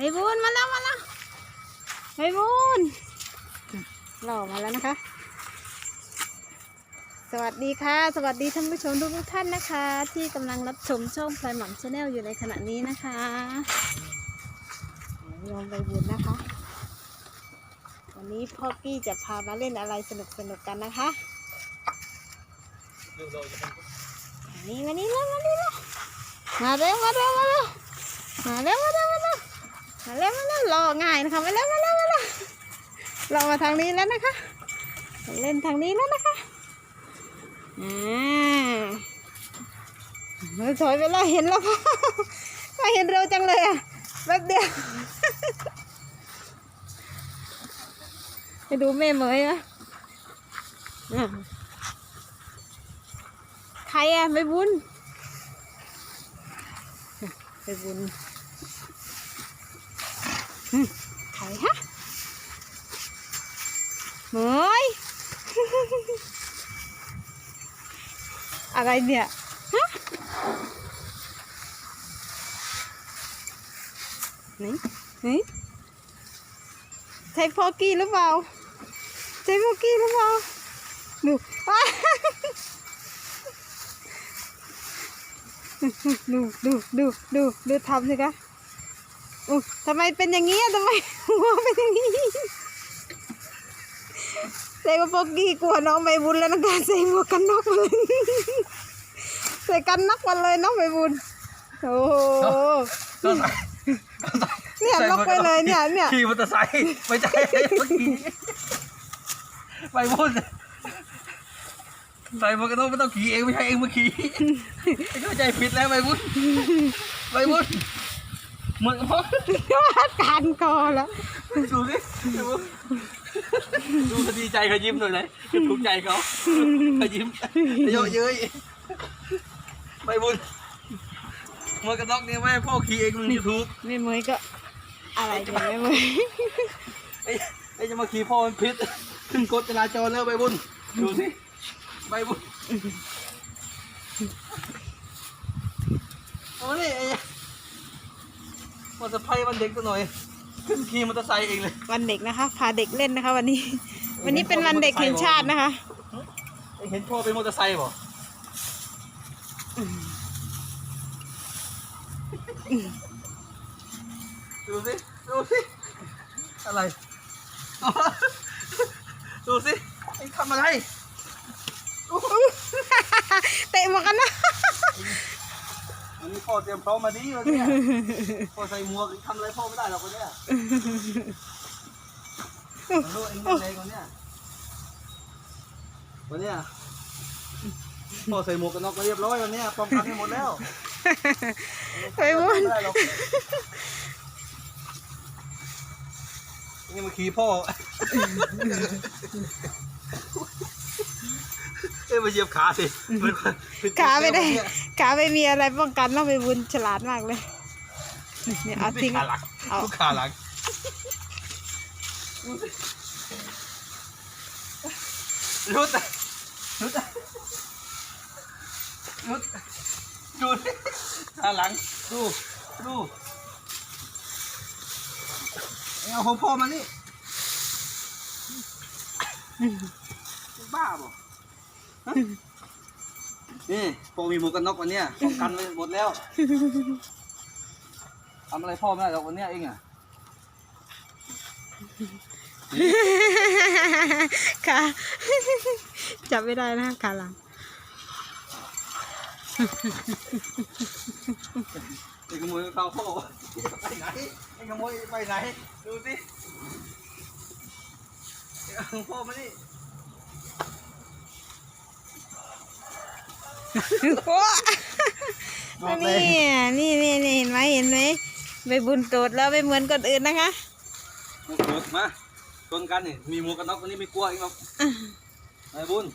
ไอ้บุญมาแล้วมาแล้วไอ้บุญหล่อมาแล้วนะคะ สวัสดีค่ะ สวัสดีท่านผู้ชมทุกทุกท่านนะคะ ที่กำลังรับชมช่องพลายหม่ำชาแนลอยู่ในขณะนี้นะคะยอมไปบุญนะคะ วันนี้พ่อกี้จะพามาเล่นอะไรสนุกสนุกกันนะคะนี่มานี่แล้วมานี่แล้วมาเร็วมาเร็วมาเร็วมาเร็วมาเร็ว มาเร็วมาเร็วมาเร็วรอง่ายนะคะมาเร็วมาเร็วมาเร็วรามาทางนี้แล้วนะคะ เล่นทางนี้แล้วนะคะอ่าเราถอยไปแล้วเห็นแล้วพ่อพ่อเห็นเร็วจังเลยอะแป๊บเดียวไปดูแม่เหมยอะใครอะไปบุญไปบุญ ใครฮะเมยอะไรเนี่ยฮะไหนไหนใช่พอกี้หรือเปล่าใช่พวกกี้หรือเปล่าดูดูดูดูดูดูทำสิคะ อู้ทำไมเป็นอย่างนี้อะทำไมหัวเป็นอย่างนี้ใส่ว่าพวกกี้กลัวน้องใบบุญแล้วนะคะใส่หมวกกันน็อกมาเลยใส่กันน็อกมาเลยน้องใบบุญโอ้โหก็ใส่เนี่ยล็อกไปเลยเนี่ยเนี่ยขี่มอเตอร์ไซค์ไม่ใช่เมื่อกี้ไปพุ่นใส่หมวกกันน็อกไม่ต้องขี่เองไม่ใช่เองมาขี่ไอ้เข้าใจผิดแล้วไปพุ่นไปพุ่ นหมวกกันน็อกว่าการคอแล้วดูสิดูดูเขาดีใจเขายิ้มหน่อยเลยถูกใจเขาเขายิ้มเยอะเย้ยไปพุ่นหมวกกันน็อกเนี่ยไม่ให้พ่อขี่เองมึงจะถูกแม่เมยก็อะไรเนี่ยแม่เมยไอ้ไอ้จะมาขี่พ่อมันพิษขึ้นกฎจราจรแล้วใบบุญดูสิใบบุญโอ้ยไอ้ มอเตอร์ไซค์วันเด็กตัวหน่อย ขึ้นขี่มอเตอร์ไซค์เองเลย วันเด็กนะคะ พาเด็กเล่นนะคะ วันนี้ วันนี้เป็นวันเด็กแห่งชาตินะคะไอ้เห็นพ่อเป็นมอเตอร์ไซค์บ่ดูสิ ดูสิ อะไร ดูสิไอ้ทำอะไร เตะหมวกกันนะ วันนี้พ่อเตรียมพร้อมมาดีวันเนี้ยพ่อใส่หมวกทำอะไรพ่อไม่ได้หรอกคนเนี้ยมันรู้เองเล่นแรงคนเนี้ยวันเนี้ยพ่อใส่หมวกกันน็อกมาเรียบร้อยวันเนี้ยป้องกันให้หมดแล้วไปบุญไม่ได้หรอกนี่มาขี่พ่อเอ้ยมาเหยียบขาสิมันขาไม่ได้ ขาไม่มีอะไรป้องกันต้องไปบุญฉลาดมากเลยเนี่ยเอาทิ้งขาหลังเอาลูกขาหลังรุดอะรุดอะรุดดูดิขาหลังดูดูเอาของพ่อมานี่บ้าบ่ ฮะนี่พ่อมีหมวกกันน็อกวันเนี้ยป้องกันไว้หมดแล้วทำอะไรพ่อไม่ได้หรอกวันเนี้ยเองอะขาจับไม่ได้นะขาหลังไอ้ขโมยเข้าพ่อไปไหนไอ้ขโมยไปไหน ดูสิไอ้เอาพ่อมานี่ โอ้นี่นี่นี่นี่เห็นไหมเห็นไหมไปบุญโตดแล้วไม่เหมือนคนอื่นนะคะมาเกิดมาชนกันนี่มีหมวกกันน็อกวันนี้ไม่กลัวเองหรอกไอ้บุญ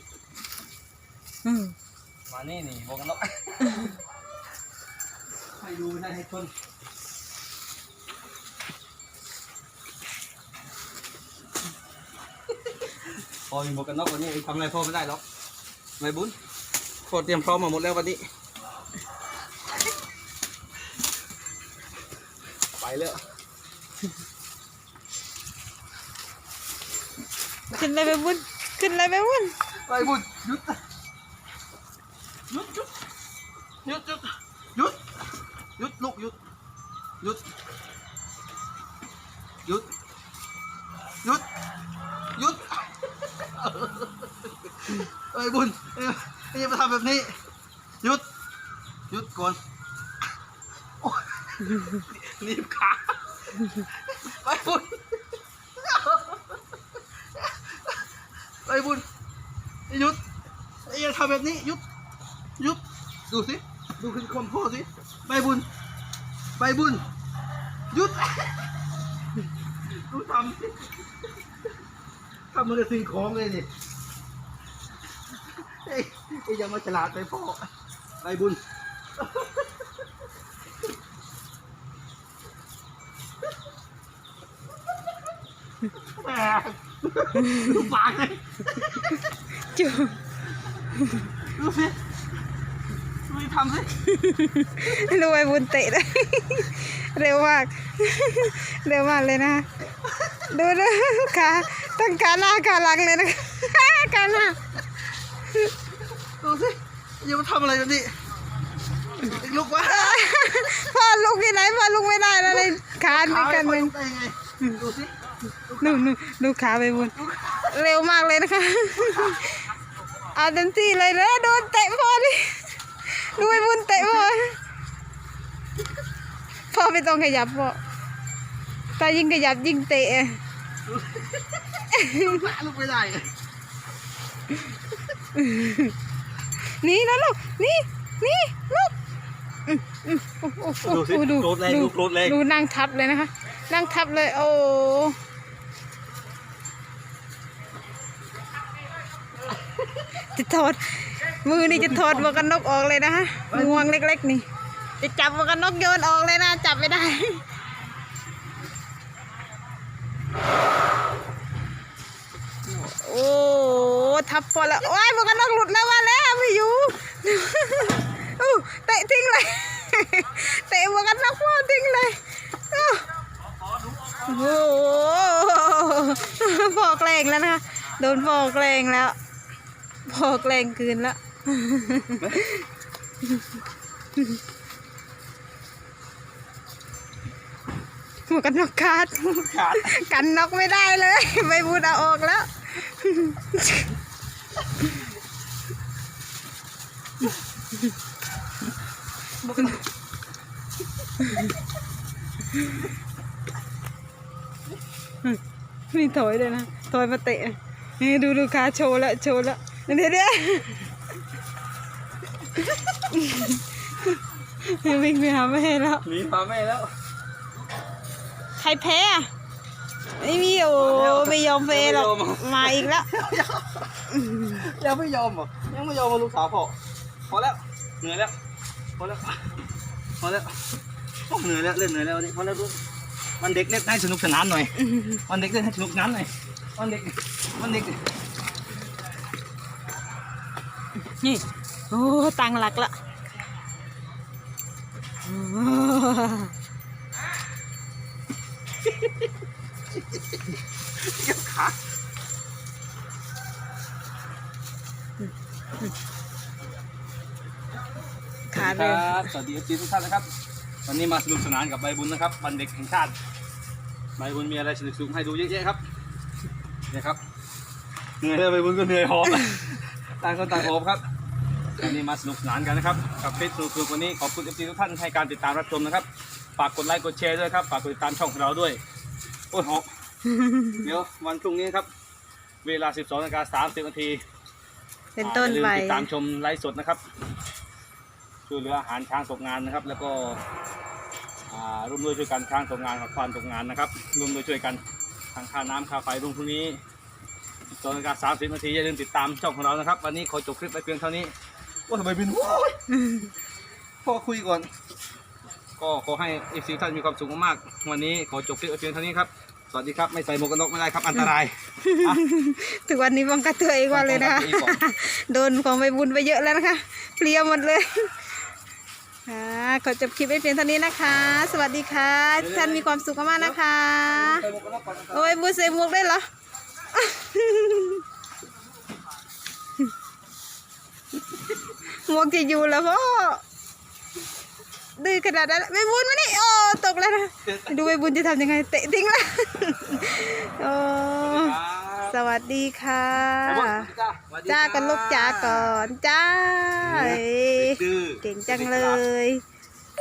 อืมมานี่นี่หมวกกันน็อกให้ดูไม่ใช่ให้ชนพอมีหมวกกันน็อกวันนี้เองทำอะไรพ่อไม่ได้หรอกไอ้บุญ พ่อเตรียมพร้อมมาหมดแล้ววันนี้ ไปแล้วขึ้นเลยไปบุญขึ้นเลยไปบุญไปบุญหยุดหยุดหยุดหยุดหยุดหยุดหยุดลูกหยุดหยุด แบบนี้หยุดหยุดก่อนโอ้ยหนีบขาไปบุญไปบุญหยุดอย่าทำแบบนี้หยุดหยุดดูสิดูคือคนพ่อสิใบบุญใบบุญหยุดดูทำทำมันจะสิ่งของเลยนี่ เอ้ไอ้ยังมาฉลาดไปพ่อใบบุญ แหมดูปากเลยจูดูสิดูดิทำสิดูไปบุญเตะได้ เร็วมาก เร็วมากเลยนะ ดูดูขาตั้งขาหน้าขาหลังเลยนะคะขาหน้า ดูสิอย่ามาทำอะไรแบบนี้ลุกวะพ่อลุกที่ไหนพ่อลุกไม่ได้แล้วเลยขาในกันเลเลยยได้ยังไงดูสินู่นนู่นดูขาไปบุญเร็วมากเลยนะคะเอาเต็มที่เลยเด้อโดนเตะพ่อดิดูไปบุญเตะพ่อพ่อไม่ต้องขยับพ่อถ้ายิ่งขยับยิ่งเตะลุกละลุกไม่ได้ นี่นะลูก นี่ นี่ลูกอืมอืมโอ้โอ้โอ้ดูสิโอ้โกรธแรงดูโกรธแรงดูนั่งทับเลยนะคะ นั่งทับเลย โอ้จะถอด มือนี่จะถอดหมวกกันน็อกออกเลยนะคะงวงเล็ก ๆ นี่ จะจับหมวกกันน็อกโยนออกเลยนะ จับไม่ได้ โอ้ทับพอแล้วโอ้ยหมวกกันน็อกหลุดแล้วว่าแล้วไม่อยู่อู้เตะทิ้งเลยเตะหมวกกันน็อกพ่อทิ้งเลยอู้โอ้โหพอแกล้งแล้วนะคะโดนพอแกล้งแล้วพอแกล้งคืนแล้วหมวกกันน็อกขาดขาดกันน็อกไม่ได้เลย ไม่พูดเอาออกแล้ว นี่ ถอยเลยนะถอยมาเตะนี่ดูดูขาโชว์แล้วโชว์แล้วเดี๋ยวเดี๋ยววิ่งไปหาแม่แล้วหนีพาแม่แล้ว ใครแพ้อะไม่มีโอ้ไม่ยอมแพ้หรอกไม่ยอมอะมาอีกแล้วยังไม่ยอมเหรอยังไม่ยอมมาลูกสาวพ่อพอแล้วเหนื่อยแล้วพอแล้วพอแล้วโอ้เหนื่อยแล้วเล่นเหนื่อยแล้ววันนี้พอแล้วลูก วันเด็กเล่นให้สนุกสนานหน่อย วันเด็กเล่นให้สนุกสนานหน่อย วันเด็ก วันเด็ก นี่โอ้ตังหลักละโอ้ขาขาคเดินรับสวัสดีทีทุกท่านนะครับ วันนี้มาสนุกสนานกับใบบุญนะครับวันเด็กแห่งชาติ ใบบุญมีอะไรสนุกๆให้ดูเยอะแยะครับเนี่ยครับเหนื่อยเลยใบบุญก็เหนื่อยหอบต่างคนต่างหอบครับวันนี้มาสนุกสนานกันนะครับกับเฟซสนุกๆวันนี้ขอบคุณเอฟซีทุกท่านให้การติดตามรับชมนะครับฝากกดไลค์กดแชร์ด้วยครับฝากกดติดตามช่องของเราด้วยโอ้ยหอบเดี๋ยววันพรุ่งนี้ครับเวลา 12นาฬิกา30นาทีเป็นต้นไปอ่าอย่าลืมติดตามชมไลฟ์สดนะครับ ช่วยเหลืออาหารช้างตกงานนะครับ แล้วก็อ่าร่วมด้วยช่วยกันช้างตกงานกับควานตกงานนะครับร่วมด้วยช่วยกันทางค่าน้ำค่าไฟรุ่งพรุ่งนี้ตอนนาฬิกาสามสิบนาทีอย่าลืมติดตามช่องของเรานะครับ วันนี้ขอจบคลิปไปเพียงเท่านี้ว่าทำไมบินโว้ยพ่อคุยก่อน ก็ขอให้เอฟซีท่านมีความสุขมากๆวันนี้ขอจบคลิปไปเพียงเท่านี้ครับสวัสดีครับไม่ใส่หมวกกันน็อกไม่ได้ครับอันตรายอะถึงวันนี้ป้องกันตัวเองก่อนเลยนะคะป้องกันตัวเองก่อนโดนของไปบุญไปเยอะแล้วนะคะเพลียหมดเลย ค่ะขอจบคลิปไว้เพียงเท่านี้นะคะ สวัสดีค่ะท่านมีความสุขมากๆนะคะ โอ้ยบูใส่หมวกได้เหรอหมวกจะอยู่แล้วพ่อดื้อขนาดนั้นไม่บุญมานี่โอ้ตกแล้วนะ ดูไม่บุญจะทำยังไงเตะทิ้งละโอ้ สวัสดีค่ะ จ้ากันลูกจ้าก่อน จ้าเอ้ยดื้อเก่งจังเลย